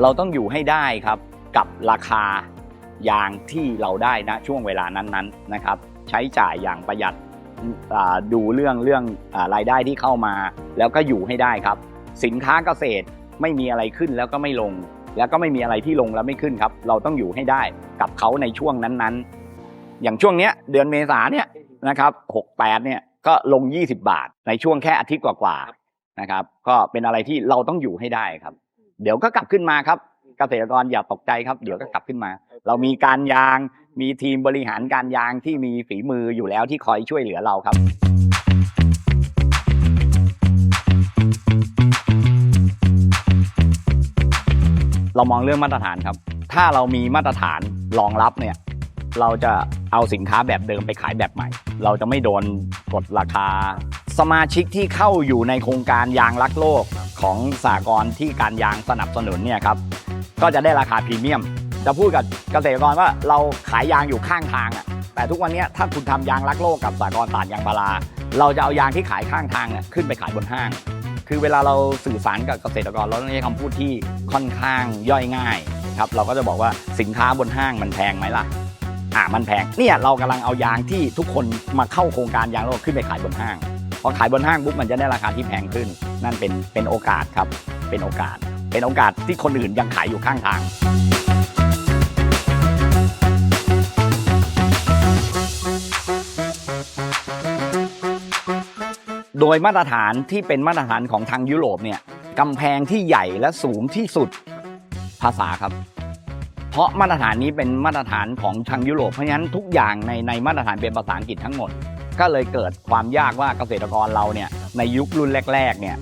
เราต้องอยู่ให้ได้ครับกับราคายางที่เราได้นะช่วงเวลานั้นๆนะครับ ใช้จ่ายอย่างประหยัดดูเรื่องเรื่องอารายได้ที่เข้ามา แล้วก็อยู่ให้ได้ครับ สินค้าเกษตรไม่มีอะไรขึ้นแล้วก็ไม่ลง แล้วก็ไม่มีอะไรที่ลงแล้วไม่ขึ้นครับ เราต้องอยู่ให้ได้กับเขาในช่วงนั้นๆ อย่างช่วงเนี้ยเดือนเมษาเนี่ยนะครับ68เนี่ยก็ลง 20 บาทในช่วงแค่อาทิตย์กว่าๆนะครับ ก็เป็นอะไรที่เราต้องอยู่ให้ได้ครับ เดี๋ยวก็กลับขึ้นมาครับ เกษตรกรอย่าตกใจครับ เดี๋ยวก็กลับขึ้นมา เรามีการยาง มีทีมบริหารการยางที่มีฝีมืออยู่แล้วที่คอยช่วยเหลือเราครับ เรามองเรื่องมาตรฐานครับ ถ้าเรามีมาตรฐานรองรับเนี่ย เราจะเอาสินค้าแบบเดิมไปขายแบบใหม่ เราจะไม่โดนกดราคา สมาชิกที่เข้าอยู่ในโครงการยางรักโลกของสากลที่การยางสนับสนุนเนี่ยครับก็จะได้ราคาพรีเมียม จะพูดกับเกษตรกรว่าเราขายยางอยู่ข้างทางอะแต่ทุกวันนี้ถ้าคุณทำยางรักโลกกับสากลตาดยางพาราเราจะเอายางที่ขายข้างทางเนี่ยขึ้นไปขายบนห้าง คือเวลาเราสื่อสารกับเกษตรกรเราต้องใช้คำพูดที่ค่อนข้างย่อยง่ายครับเราก็จะบอกว่าสินค้าบนห้างมันแพงไหมล่ะอะมันแพงเนี่ยเรากำลังเอายางที่ทุกคนมาเข้าโครงการยางโลกขึ้นไปขายบนห้าง พอขายบนห้างปุ๊บมันจะได้ราคาที่แพงขึ้น นั่นเป็นเป็นโอกาสครับ เป็นโอกาส เป็นโอกาสที่คนอื่นยังขายอยู่ข้างทางโดยมาตรฐานที่เป็นมาตรฐานของทางยุโรปเนี่ยกำแพงที่ใหญ่และสูงที่สุดภาษาครับ เพราะมาตรฐานนี้เป็นมาตรฐานของทางยุโรปเพราะฉะนั้นทุกอย่างในในมาตรฐานเป็นภาษาอังกฤษทั้งหมด ก็เลยเกิดความยากว่าเกษตรกรเราเนี่ยในยุครุ่นแรก ๆ เนี่ย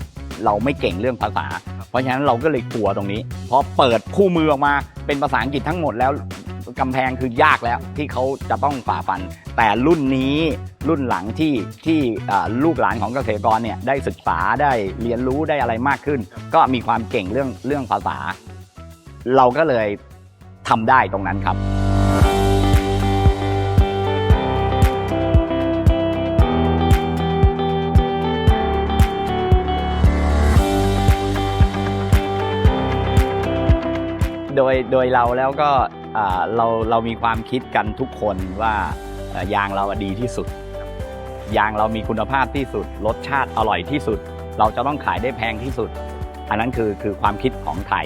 เราไม่เก่งเรื่องภาษา เพราะฉะนั้นเราก็เลยกลัวตรงนี้พอเปิดคู่มือออกมาเป็นภาษาอังกฤษทั้งหมดแล้วกำแพงคือยากแล้วที่เขาจะต้องฝ่าฟัน แต่รุ่นนี้รุ่นหลังที่ที่อ่าลูกหลานของเกษตรกรเนี่ยได้ศึกษาได้เรียนรู้ได้อะไรมากขึ้น ก็มีความเก่งเรื่องเรื่องภาษา เราก็เลยทำได้ตรงนั้นครับ โดยโดยเราแล้วก็เราเรามีความคิดกันทุกคนว่ายางเราดีที่สุด ยางเรามีคุณภาพที่สุด รสชาติอร่อยที่สุด เราจะต้องขายได้แพงที่สุด อันนั้นคือคือความคิดของไทย